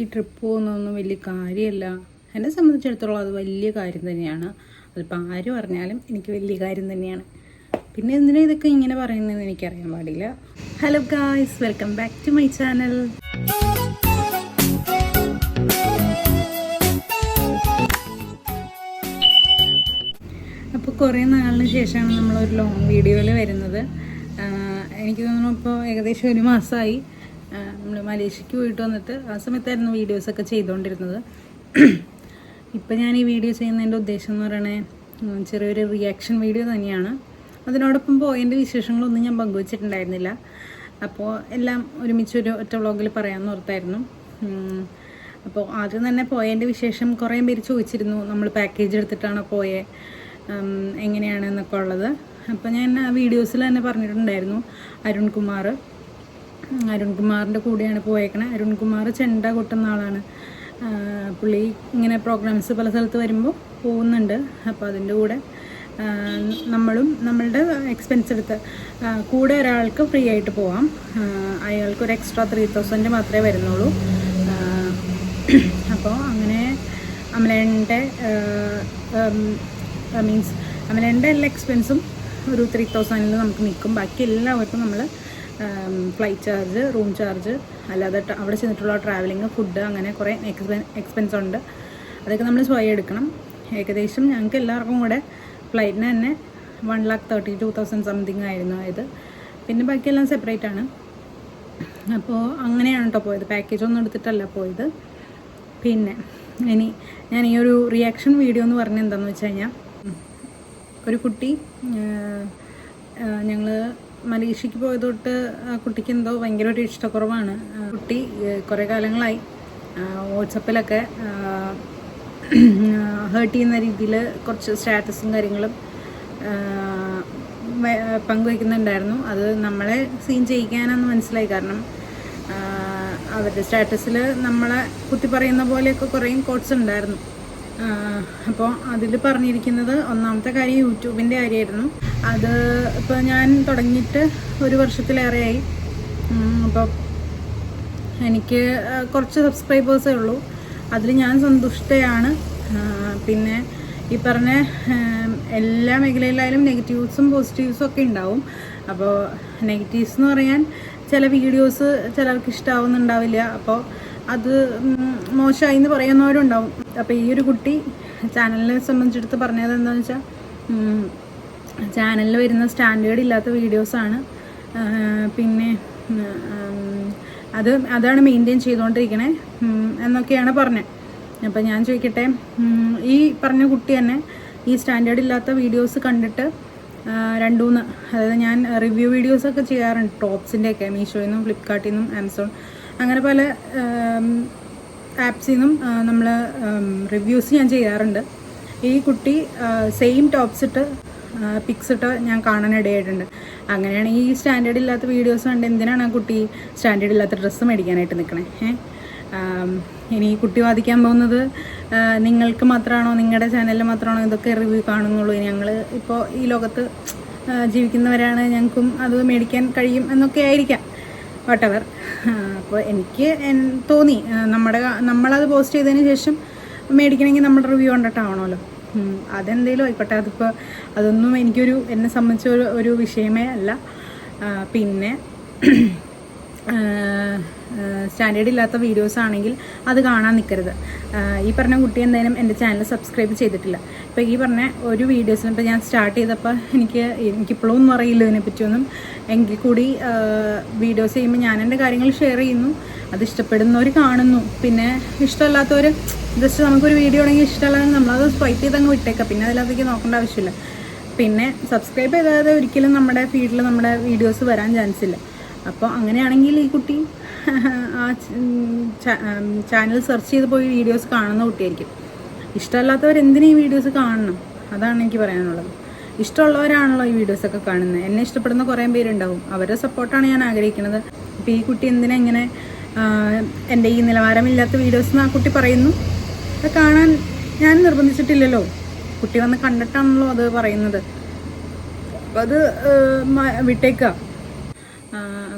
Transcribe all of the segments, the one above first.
ഈ ട്രിപ്പ് പോകുന്നതൊന്നും വലിയ കാര്യമല്ല എന്നെ സംബന്ധിച്ചിടത്തോളം അത് വലിയ കാര്യം തന്നെയാണ്. അതിപ്പോൾ ആര് പറഞ്ഞാലും എനിക്ക് വലിയ കാര്യം തന്നെയാണ്. പിന്നെ എന്തിനാ ഇതൊക്കെ ഇങ്ങനെ പറയുന്നതെന്ന് എനിക്കറിയാൻ പാടില്ല. Hello guys welcome back to my channel അപ്പോൾ കുറേ നാളിന് ശേഷമാണ് നമ്മളൊരു ലോങ് വീഡിയോയിൽ വരുന്നത്. എനിക്ക് തോന്നുന്നു ഇപ്പോൾ ഏകദേശം ഒരു മാസമായി നമ്മൾ മലേഷ്യക്ക് പോയിട്ട് വന്നിട്ട് ആ സമയത്തായിരുന്നു വീഡിയോസൊക്കെ ചെയ്തുകൊണ്ടിരുന്നത് ഇപ്പം ഞാൻ ഈ വീഡിയോ ചെയ്യുന്നതിന്റെ ഉദ്ദേശം എന്ന് പറയണേ ചെറിയൊരു റിയാക്ഷൻ വീഡിയോ തന്നെയാണ്. അതിനോടൊപ്പം പോയതിന്റെ വിശേഷങ്ങളൊന്നും ഞാൻ പങ്കുവച്ചിട്ടുണ്ടായിരുന്നില്ല. അപ്പോൾ എല്ലാം ഒരുമിച്ചൊരു ഒറ്റ വ്ളോഗിൽ പറയാമെന്ന് ഓർത്തായിരുന്നു. അപ്പോൾ ആദ്യം തന്നെ പോയതിന്റെ വിശേഷം കുറേ പേര് ചോദിച്ചിരുന്നു നമ്മൾ പാക്കേജ് എടുത്തിട്ടാണ് പോയേ എങ്ങനെയാണെന്നൊക്കെ എങ്ങനെയാണ് എന്നൊക്കെ ഉള്ളത്. അപ്പോൾ ഞാൻ വീഡിയോസിൽ തന്നെ പറഞ്ഞിട്ടുണ്ടായിരുന്നു അരുൺകുമാർ അരുൺകുമാറിന്റെ കൂടെയാണ് പോയേക്കണത് അരുൺകുമാർ ചെണ്ട കൊട്ടുന്ന ആളാണ്. പുള്ളി ഇങ്ങനെ പ്രോഗ്രാംസ് പല സ്ഥലത്ത് വരുമ്പോൾ പോകുന്നുണ്ട് അപ്പോൾ അതിന്റെ കൂടെ നമ്മളും നമ്മളുടെ എക്സ്പെൻസ് എടുത്ത് കൂടെ ഒരാൾക്ക് ഫ്രീ ആയിട്ട് പോവാം. അയാൾക്ക് ഒരു എക്സ്ട്രാ ത്രീ തൗസൻഡ് മാത്രമേ വരുന്നുള്ളൂ. അപ്പോൾ അങ്ങനെ അമലേന്റെ മീൻസ് അമലേന്റെ എല്ലാ എക്സ്പെൻസും ഒരു ത്രീ തൗസൻഡിൽ നമുക്ക് നിൽക്കും. ബാക്കി എല്ലാവർക്കും നമ്മൾ ഫ്ലൈറ്റ് ചാർജ് റൂം ചാർജ് അല്ലാതെ അവിടെ ചെന്നിട്ടുള്ള ട്രാവലിംഗ് ഫുഡ് അങ്ങനെ കുറേ എക്സ്പെൻ എക്സ്പെൻസ് ഉണ്ട്. അതൊക്കെ നമ്മൾ സ്വയം എടുക്കണം. ഏകദേശം ഞങ്ങൾക്ക് എല്ലാവർക്കും കൂടെ ഫ്ലൈറ്റിന് തന്നെ one lakh thirty two thousand something ആയിരുന്നു ഇത്. പിന്നെ ബാക്കിയെല്ലാം സെപ്പറേറ്റ് ആണ്. അപ്പോൾ അങ്ങനെയാണ് കേട്ടോ പോയത്. പാക്കേജ് ഒന്നും എടുത്തിട്ടല്ല പോയത്. പിന്നെ ഇനി ഞാൻ ഈ ഒരു റിയാക്ഷൻ വീഡിയോ എന്ന് പറഞ്ഞ എന്താണെന്ന് വെച്ച് കഴിഞ്ഞാൽ ഒരു കുട്ടി ഞങ്ങൾ മലേഷ്യക്ക് പോയത് തൊട്ട് കുട്ടിക്ക് എന്തോ ഭയങ്കര ഒരു ഇഷ്ടക്കുറവാണ് കുട്ടി കുറേ കാലങ്ങളായി. വാട്സപ്പിലൊക്കെ ഹേർട്ട് ചെയ്യുന്ന രീതിയിൽ കുറച്ച് സ്റ്റാറ്റസും കാര്യങ്ങളും പങ്കുവയ്ക്കുന്നുണ്ടായിരുന്നു. അത് നമ്മളെ സീൻ ചെയ്യിക്കാനാന്ന് മനസ്സിലായി. കാരണം അവരുടെ സ്റ്റാറ്റസിൽ നമ്മളെ കുത്തി പറയുന്ന പോലെയൊക്കെ കുറേ കോട്ട്സ് ഉണ്ടായിരുന്നു. അപ്പോൾ അതിൽ പറഞ്ഞിരിക്കുന്നത് ഒന്നാമത്തെ കാര്യം യൂട്യൂബിന്റെ കാര്യമായിരുന്നു. അത് ഇപ്പോൾ ഞാൻ തുടങ്ങിയിട്ട് ഒരു വർഷത്തിലേറെയായി. അപ്പോൾ എനിക്ക് കുറച്ച് സബ്സ്ക്രൈബേഴ്സേ ഉള്ളൂ. അതിൽ ഞാൻ സന്തുഷ്ടയാണ്. പിന്നെ ഈ പറഞ്ഞ എല്ലാ മേഖലയിലായാലും നെഗറ്റീവ്സും പോസിറ്റീവ്സും ഒക്കെ ഉണ്ടാവും. അപ്പോൾ നെഗറ്റീവ്സ് എന്ന് പറയാൻ ചില വീഡിയോസ് ചിലർക്ക് ഇഷ്ടാവുന്നുണ്ടാവില്ല. അപ്പോൾ അത് മോശമായി എന്ന് പറയുന്നവരുണ്ടാവും. അപ്പോൾ ഈ ഒരു കുട്ടി ചാനലിനെ സംബന്ധിച്ചെടുത്ത് പറഞ്ഞത് എന്താണെന്ന് വെച്ചാൽ ചാനലിൽ വരുന്ന സ്റ്റാൻഡേർഡ് ഇല്ലാത്ത വീഡിയോസാണ്. പിന്നെ അത് അതാണ് മെയിന്റെയിൻ ചെയ്തുകൊണ്ടിരിക്കണേ എന്നൊക്കെയാണ് പറഞ്ഞത് അപ്പം ഞാൻ ചോദിക്കട്ടെ ഈ പറഞ്ഞ കുട്ടി തന്നെ ഈ സ്റ്റാൻഡേർഡ് ഇല്ലാത്ത വീഡിയോസ് കണ്ടിട്ട് ആ, രണ്ട് മൂന്ന് അതായത് ഞാൻ റിവ്യൂ വീഡിയോസൊക്കെ ചെയ്യാറുണ്ട്. ടോപ്സിന്റെയൊക്കെ മീഷോയിൽ നിന്നും ഫ്ലിപ്കാർട്ടിൽ നിന്നും ആമസോൺ. അങ്ങനെ പല ആപ്സിൽ നിന്നും നമ്മൾ റിവ്യൂസ് ഞാൻ ചെയ്യാറുണ്ട്. ഈ കുട്ടി സെയിം ടോപ്സ് ഇട്ട് പിക്സ് ഇട്ട് ഞാൻ കാണാൻ ഇടയായിട്ടുണ്ട്. അങ്ങനെയാണെങ്കിൽ ഈ സ്റ്റാൻഡേർഡ് ഇല്ലാത്ത വീഡിയോസ് കണ്ട് എന്തിനാണ് ആ കുട്ടി സ്റ്റാൻഡേർഡ് ഇല്ലാത്ത ഡ്രസ്സ് മേടിക്കാനായിട്ട് നിൽക്കണേ ഇനി ഈ കുട്ടി വാദിക്കാൻ പോകുന്നത് നിങ്ങൾക്ക് മാത്രമാണോ നിങ്ങളുടെ ചാനലിൽ മാത്രമാണോ ഇതൊക്കെ റിവ്യൂ കാണുന്നുള്ളൂ? ഞങ്ങൾ ഇപ്പോൾ ഈ ലോകത്ത് ജീവിക്കുന്നവരാണ് ഞങ്ങൾക്കും അത് മേടിക്കാൻ കഴിയും എന്നൊക്കെ ആയിരിക്കാം. വട്ടവർ അപ്പോൾ എനിക്ക് തോന്നി. നമ്മുടെ നമ്മളത് പോസ്റ്റ് ചെയ്തതിന് ശേഷം മേടിക്കണമെങ്കിൽ നമ്മുടെ റിവ്യൂ കണ്ടിട്ടാവണമല്ലോ. അതെന്തേലും ആയിക്കോട്ടെ. അതിപ്പോൾ അതൊന്നും എനിക്കൊരു എന്നെ സംബന്ധിച്ച ഒരു ഒരു വിഷയമേ അല്ല. പിന്നെ സ്റ്റാൻഡേർഡ് ഇല്ലാത്ത വീഡിയോസ് ആണെങ്കിൽ അത് കാണാൻ നിൽക്കരുത് ഈ പറഞ്ഞ കുട്ടി എന്തായാലും എന്റെ ചാനൽ സബ്സ്ക്രൈബ് ചെയ്തിട്ടില്ല. ഇപ്പോൾ ഈ പറഞ്ഞ ഒരു വീഡിയോസിന് ഇപ്പോൾ ഞാൻ സ്റ്റാർട്ട് ചെയ്തപ്പോൾ എനിക്ക് എനിക്കിപ്പോഴും ഒന്നും അറിയില്ല ഇതിനെപ്പറ്റിയൊന്നും. എങ്കിൽ കൂടി വീഡിയോസ് ചെയ്യുമ്പോൾ ഞാൻ എന്റെ കാര്യങ്ങൾ ഷെയർ ചെയ്യുന്നു. അത് ഇഷ്ടപ്പെടുന്നവർ കാണുന്നു. പിന്നെ ഇഷ്ടമല്ലാത്തവർ ജസ്റ്റ് നമുക്കൊരു വീഡിയോ ആണെങ്കിൽ ഇഷ്ടമല്ലാതെ നമ്മളത് സ്വൈപ്പ് ചെയ്ത് അങ്ങ് വിട്ടേക്കാം. പിന്നെ അതിലത്തേക്ക് നോക്കേണ്ട ആവശ്യമില്ല. പിന്നെ സബ്സ്ക്രൈബ് ചെയ്താതെ ഒരിക്കലും നമ്മുടെ ഫീഡിൽ നമ്മുടെ വീഡിയോസ് വരാൻ ചാൻസ് ഇല്ല. അപ്പോൾ അങ്ങനെയാണെങ്കിൽ ഈ കുട്ടി ആ ചാനൽ സെർച്ച് ചെയ്ത് പോയി വീഡിയോസ് കാണുന്ന കുട്ടിയായിരിക്കും. ഇഷ്ടമല്ലാത്തവർ എന്തിനും ഈ വീഡിയോസ് കാണണം? അതാണ് എനിക്ക് പറയാനുള്ളത്. ഇഷ്ടമുള്ളവരാണല്ലോ ഈ വീഡിയോസൊക്കെ കാണുന്നത്. എന്നെ ഇഷ്ടപ്പെടുന്ന കുറേ പേരുണ്ടാവും. അവരുടെ സപ്പോർട്ടാണ് ഞാൻ ആഗ്രഹിക്കുന്നത്. അപ്പോൾ ഈ കുട്ടി എന്തിനാ ഇങ്ങനെ എന്റെ ഈ നിലവാരമില്ലാത്ത വീഡിയോസ് എന്ന് ആ കുട്ടി പറയുന്നു? അത് കാണാൻ ഞാൻ നിർബന്ധിച്ചിട്ടില്ലല്ലോ. കുട്ടി വന്ന് കണ്ടിട്ടാണല്ലോ അത് പറയുന്നത്. അപ്പം അത് വിട്ടേക്ക. വിട്ടേക്കുക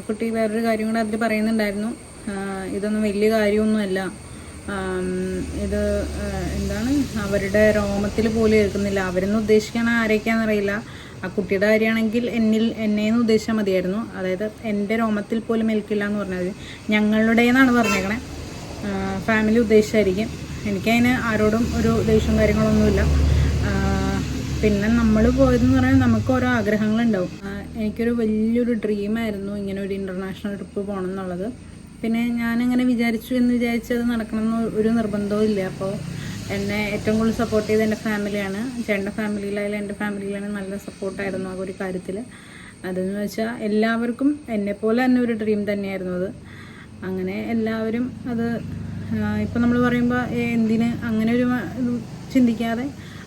കുട്ടി വേറൊരു കാര്യം കൂടെ അതിൽ പറയുന്നുണ്ടായിരുന്നു. ഇതൊന്നും വലിയ കാര്യമൊന്നുമല്ല. ഇത് എന്താണ്? അവരുടെ രോമത്തിൽ പോലും ഏൽക്കുന്നില്ല. അവരെന്ന് ഉദ്ദേശിക്കണ ആരൊക്കെയാണെന്നറിയില്ല ആ കുട്ടിയുടെ കാര്യമാണെങ്കിൽ എന്നിൽ എന്നെയെന്ന് ഉദ്ദേശിച്ചാൽ മതിയായിരുന്നു. അതായത് എന്റെ രോമത്തിൽ പോലും ഏൽക്കില്ല എന്ന് പറഞ്ഞത് ഞങ്ങളുടേന്നാണ് പറഞ്ഞേക്കണേ. ഫാമിലി ഉദ്ദേശിച്ചായിരിക്കും. എനിക്കതിന് ആരോടും ഒരു ദേഷ്യവും കാര്യങ്ങളൊന്നുമില്ല. പിന്നെ നമ്മൾ പോയതെന്ന് പറഞ്ഞാൽ നമുക്ക് ഓരോ ആഗ്രഹങ്ങളുണ്ടാവും. എനിക്കൊരു വലിയൊരു ഡ്രീമായിരുന്നു ഇങ്ങനെ ഒരു ഇന്റർനാഷണൽ ട്രിപ്പ് പോകണം എന്നുള്ളത്. പിന്നെ ഞാനങ്ങനെ വിചാരിച്ചു എന്ന് വിചാരിച്ചത് നടക്കണമെന്ന് ഒരു നിർബന്ധവും ഇല്ല. അപ്പോൾ എന്നെ ഏറ്റവും കൂടുതൽ സപ്പോർട്ട് ചെയ്ത് എന്റെ ഫാമിലിയാണ് ചേട്ടന്റെ ഫാമിലിയിലായാലും എന്റെ ഫാമിലിയിലാണ് നല്ല സപ്പോർട്ടായിരുന്നു ആ ഒരു കാര്യത്തിൽ അതെന്ന് വെച്ചാൽ എല്ലാവർക്കും എന്നെപ്പോലെ തന്നെ ഒരു ഡ്രീം തന്നെയായിരുന്നു അത്. അങ്ങനെ എല്ലാവരും അത് ഇപ്പം നമ്മൾ പറയുമ്പോൾ എന്തിന് അങ്ങനെ ഒരു ചിന്തിക്കാതെ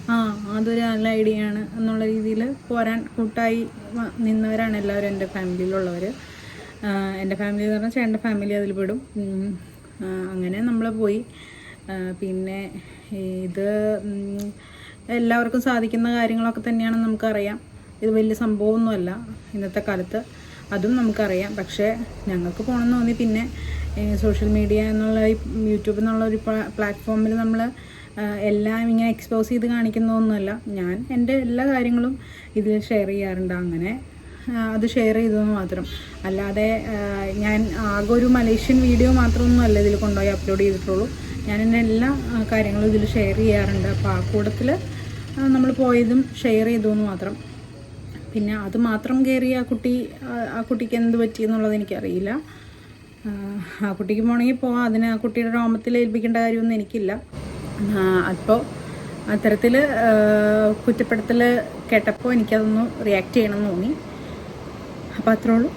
ആ അതൊരു നല്ല ഐഡിയ ആണ് എന്നുള്ള രീതിയിൽ പോരാൻ കൂട്ടായി നിന്നവരാണ് എല്ലാവരും എന്റെ ഫാമിലിയിലുള്ളവർ എന്റെ ഫാമിലി എന്ന് പറഞ്ഞാൽ ചേട്ടന്റെ ഫാമിലി അതിൽ പെടും. അങ്ങനെ നമ്മൾ പോയി. പിന്നെ ഇത് എല്ലാവർക്കും സാധിക്കുന്ന കാര്യങ്ങളൊക്കെ തന്നെയാണെന്ന് നമുക്കറിയാം. ഇത് വലിയ സംഭവമൊന്നുമല്ല ഇന്നത്തെ കാലത്ത്. അതും നമുക്കറിയാം. പക്ഷേ ഞങ്ങൾക്ക് പോകണമെന്ന് തോന്നി പിന്നെ സോഷ്യൽ മീഡിയ എന്നുള്ള യൂട്യൂബ് എന്നുള്ള ഒരു പ്ലാറ്റ്ഫോമിൽ നമ്മൾ എല്ലാം ഇങ്ങനെ എക്സ്പോസ് ചെയ്ത് കാണിക്കുന്നതൊന്നുമല്ല. ഞാൻ എന്റെ എല്ലാ കാര്യങ്ങളും ഇതിൽ ഷെയർ ചെയ്യാറുണ്ട്. അങ്ങനെ അത് ഷെയർ ചെയ്തതെന്ന് മാത്രം. അല്ലാതെ ഞാൻ ആകെ ഒരു മലേഷ്യൻ വീഡിയോ മാത്രമൊന്നും അല്ല ഇതിൽ കൊണ്ടുപോയി അപ്ലോഡ് ചെയ്തിട്ടുള്ളൂ. ഞാൻ എന്റെ എല്ലാ കാര്യങ്ങളും ഇതിൽ ഷെയർ ചെയ്യാറുണ്ട്. അപ്പോൾ ആ കൂട്ടത്തിൽ നമ്മൾ പോയതും ഷെയർ ചെയ്തു എന്ന് മാത്രം. പിന്നെ അത് മാത്രം കയറി ആ കുട്ടി ആ- കുട്ടിക്ക് എന്ത് പറ്റി എന്നുള്ളത് എനിക്കറിയില്ല. ആ, കുട്ടിക്ക് പോകണമെങ്കിൽ പോവാം. അതിന് ആ കുട്ടിയുടെ രോമത്തിൽ ഏൽപ്പിക്കേണ്ട കാര്യമൊന്നും എനിക്കില്ല. അപ്പോൾ അത്തരത്തിൽ കുറ്റപ്പെടുത്തൽ കേട്ടപ്പോൾ എനിക്കതൊന്ന് റിയാക്ട് ചെയ്യണം എന്ന് തോന്നി. അപ്പോൾ അത്രേ ഉള്ളൂ